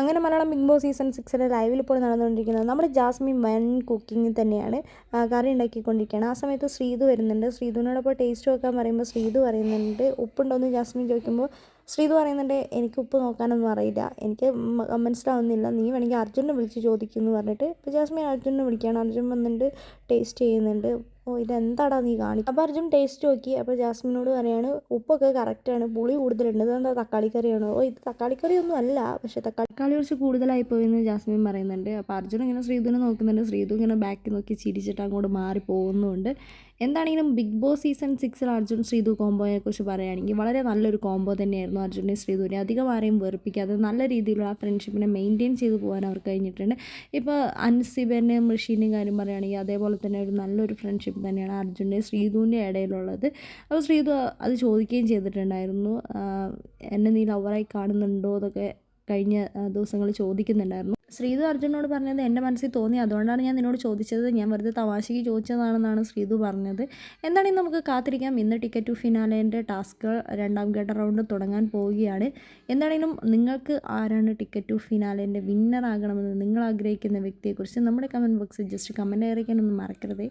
അങ്ങനെ Malayalam big Boss season സിക്സിലെ ലൈവിൽ ഇപ്പോൾ നടന്നുകൊണ്ടിരിക്കുന്നത് നമ്മുടെ ജാസ്മിൻ വൻ കുക്കിങ്ങിൽ തന്നെയാണ് കറി ഉണ്ടാക്കിക്കൊണ്ടിരിക്കുകയാണ്. ആ സമയത്ത് ശ്രീതു വരുന്നുണ്ട്. ശ്രീതുവിനോടൊപ്പം ടേസ്റ്റ് നോക്കാൻ പറയുമ്പോൾ ശ്രീതു പറയുന്നുണ്ട് ഉപ്പുണ്ടോയെന്ന് ജാസ്മിൻ ചോദിക്കുമ്പോൾ ശ്രീതു പറയുന്നുണ്ട് എനിക്ക് ഉപ്പ് നോക്കാനൊന്നും അറിയില്ല. എനിക്ക് മനസ്സിലാവുന്നില്ല നീ വേണമെങ്കിൽ അർജുനെ വിളിച്ച് ചോദിക്കുമെന്ന് പറഞ്ഞിട്ട് ഇപ്പോൾ ജാസ്മിൻ അർജുനെ വിളിക്കുകയാണ്. അർജുൻ വന്നിട്ട് ടേസ്റ്റ് ചെയ്യുന്നുണ്ട്. ഓ ഇതെന്താടാ നീ കാണിക്കുക അപ്പോൾ അർജുൻ ടേസ്റ്റ് നോക്കി. അപ്പോൾ ജാസ്മിനോട് പറയാണ് ഉപ്പൊക്കെ കറക്റ്റാണ് പുളി കൂടുതലുണ്ട്. ഇതെന്താ തക്കാളി കറിയാണോ? ഓ ഇത് തക്കാളി കറിയൊന്നും അല്ല. പക്ഷേ തക്കാളി കുറച്ച് കൂടുതലായി എന്ന് ജാസ്മിൻ പറയുന്നുണ്ട്. അപ്പോൾ അർജുൻ ഇങ്ങനെ ശ്രീധുവിനെ നോക്കുന്നുണ്ട്. ശ്രീധു ഇങ്ങനെ ബാക്കിൽ നോക്കി ചിരിച്ചിട്ട് അങ്ങോട്ട് മാറി പോകുന്നുണ്ട് എന്താണെങ്കിലും ബിഗ് ബോസ് സീസൺ സിക്സിൽ അർജുൻ ശ്രീധു കോംബോയെ കുറിച്ച് പറയുകയാണെങ്കിൽ വളരെ നല്ലൊരു കോംബോ തന്നെയായിരുന്നു അർജുനെ ശ്രീധുവിനെ അധികം ആരെയും വെറുപ്പിക്കാതെ നല്ല രീതിയിലുള്ള ആ ഫ്രണ്ട്ഷിപ്പിനെ മെയിന്റെയിൻ ചെയ്തു പോകാൻ അവർക്ക് കഴിഞ്ഞിട്ടുണ്ട്. ഇപ്പോൾ അൻസിബനും ഋഷീനും കാര്യം പറയുകയാണെങ്കിൽ അതേപോലെ തന്നെ ഒരു നല്ലൊരു ഫ്രണ്ട്ഷിപ്പ് തന്നെയാണ് അർജുന്റെ ശ്രീധുവിന്റെ ഇടയിലുള്ളത്. അപ്പോൾ ശ്രീധു അത് ചോദിക്കുകയും ചെയ്തിട്ടുണ്ടായിരുന്നു എന്നെ നീ ലവറായി കാണുന്നുണ്ടോ? എന്നൊക്കെ കഴിഞ്ഞ ദിവസങ്ങൾ ചോദിക്കുന്നുണ്ടായിരുന്നു. ശ്രീധു അർജുനോട് പറഞ്ഞത് എന്റെ മനസ്സിൽ തോന്നി. അതുകൊണ്ടാണ് ഞാൻ നിന്നോട് ചോദിച്ചത്. ഞാൻ വെറുതെ തമാശയ്ക്ക് ചോദിച്ചതാണെന്നാണ് ശ്രീധു പറഞ്ഞത്. എന്താണെങ്കിൽ നമുക്ക് കാത്തിരിക്കാം. ഇന്ന് ടിക്കറ്റ് ടു ഫിനാലേന്റെ ടാസ്ക് രണ്ടാം ഘട്ട റൗണ്ട് തുടങ്ങാൻ പോവുകയാണ്. എന്താണെങ്കിലും നിങ്ങൾക്ക് ആരാണ് ടിക്കറ്റ് ടു ഫിനാലേന്റെ വിന്നർ ആകണമെന്ന് നിങ്ങൾ ആഗ്രഹിക്കുന്ന വ്യക്തിയെക്കുറിച്ച് നമ്മുടെ കമന്റ് ബോക്സിൽ ജസ്റ്റ് കമന്റ് അറിയിക്കാനൊന്നും മറക്കരുതേ.